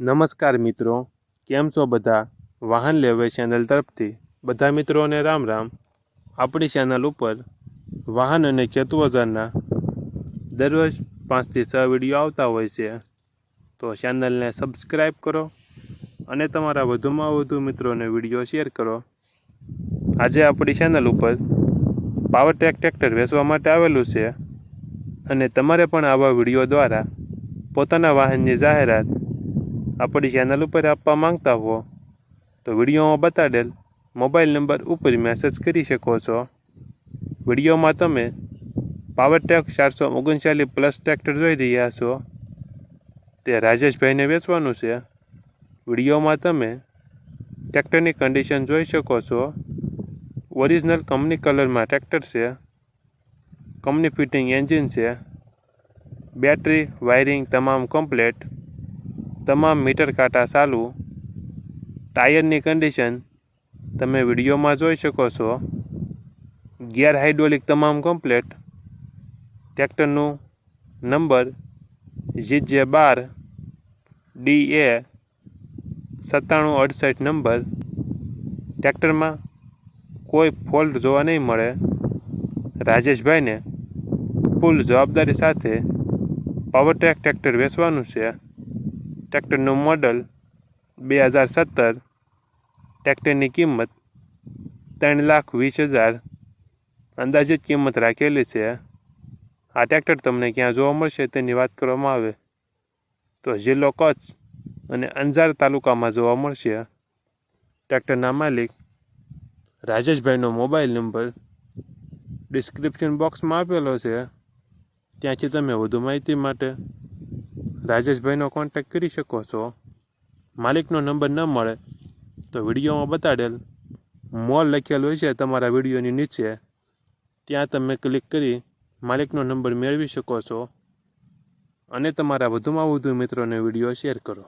નમસ્કાર મિત્રો, કેમ છો બધા? વાહન લેવે ચેનલ તરફથી બધા મિત્રોને રામ રામ. આપણી ચેનલ ઉપર વાહન અને ખેતુ ઓજારના દરરોજ પાંચથી છ વીડિયો આવતા હોય છે. તો ચેનલને સબસ્ક્રાઈબ કરો અને તમારા વધુમાં વધુ મિત્રોને વીડિયો શેર કરો. આજે આપણી ચેનલ ઉપર પાવર ટ્રેક ટ્રેક્ટર વેચવા માટે આવેલું છે અને તમારે પણ આવા વીડિયો દ્વારા પોતાના વાહનની જાહેરાત આપણી ચેનલ ઉપર આપવા માંગતા હો, તો વિડીયોમાં બતાડેલ મોબાઈલ નંબર ઉપર મેસેજ કરી શકો છો. વિડીયોમાં તમે પાવરટેક ચારસો ઓગણચાલીસ પ્લસ ટ્રેક્ટર જોઈ રહ્યા છો. તે રાજેશભાઈને વેચવાનું છે. વિડીયોમાં તમે ટ્રેક્ટરની કન્ડિશન જોઈ શકો છો. ઓરિજિનલ કંપની કલરમાં ટ્રેક્ટર છે. કંપની ફિટિંગ એન્જિન છે. બેટરી વાયરિંગ તમામ કમ્પ્લેટ તમામ મીટર કાંટા ચાલુ. ટાયરની કન્ડિશન તમે વિડીયોમાં જોઈ શકો છો. ગિયર હાઇડ્રોલિક તમામ કમ્પ્લેટ ટ્રેક્ટરનું નંબર જી જે બાર ડી એ સત્તાણું અડસઠ નંબર ટ્રેક્ટરમાં કોઈ ફોલ્ટ જોવા નહીં મળે. રાજેશભાઈને ફૂલ જવાબદારી સાથે પાવરટ્રેક ટ્રેક્ટર વેચવાનું છે. ટ્રેક્ટરનું મોડલ બે હજાર સત્તર, ટ્રેક્ટરની કિંમત ત્રણ લાખ વીસ હજાર. અંદાજિત કિંમત રાખેલી છે. આ ટ્રેક્ટર તમને ક્યાં જોવા મળશે તેની વાત કરવામાં આવે. તો જિલ્લો કચ્છ અને અંજાર તાલુકામાં જોવા મળશે. ટ્રેક્ટરના માલિક રાજેશભાઈનો મોબાઈલ નંબર ડિસ્ક્રિપ્શન બોક્સમાં આપેલો છે. ત્યાંથી તમે વધુ માહિતી માટે રાજેશભાઈનો કોન્ટેક્ટ કરી શકો છો. માલિકનો નંબર ન મળે તો વિડીયોમાં બતાડેલ મોલ લખેલો છે તમારા વિડીયોની નીચે. ત્યાં તમે ક્લિક કરી માલિકનો નંબર મેળવી શકો છો. અને તમારા વધુમાં વધુ મિત્રોને વીડિયો શેર કરો.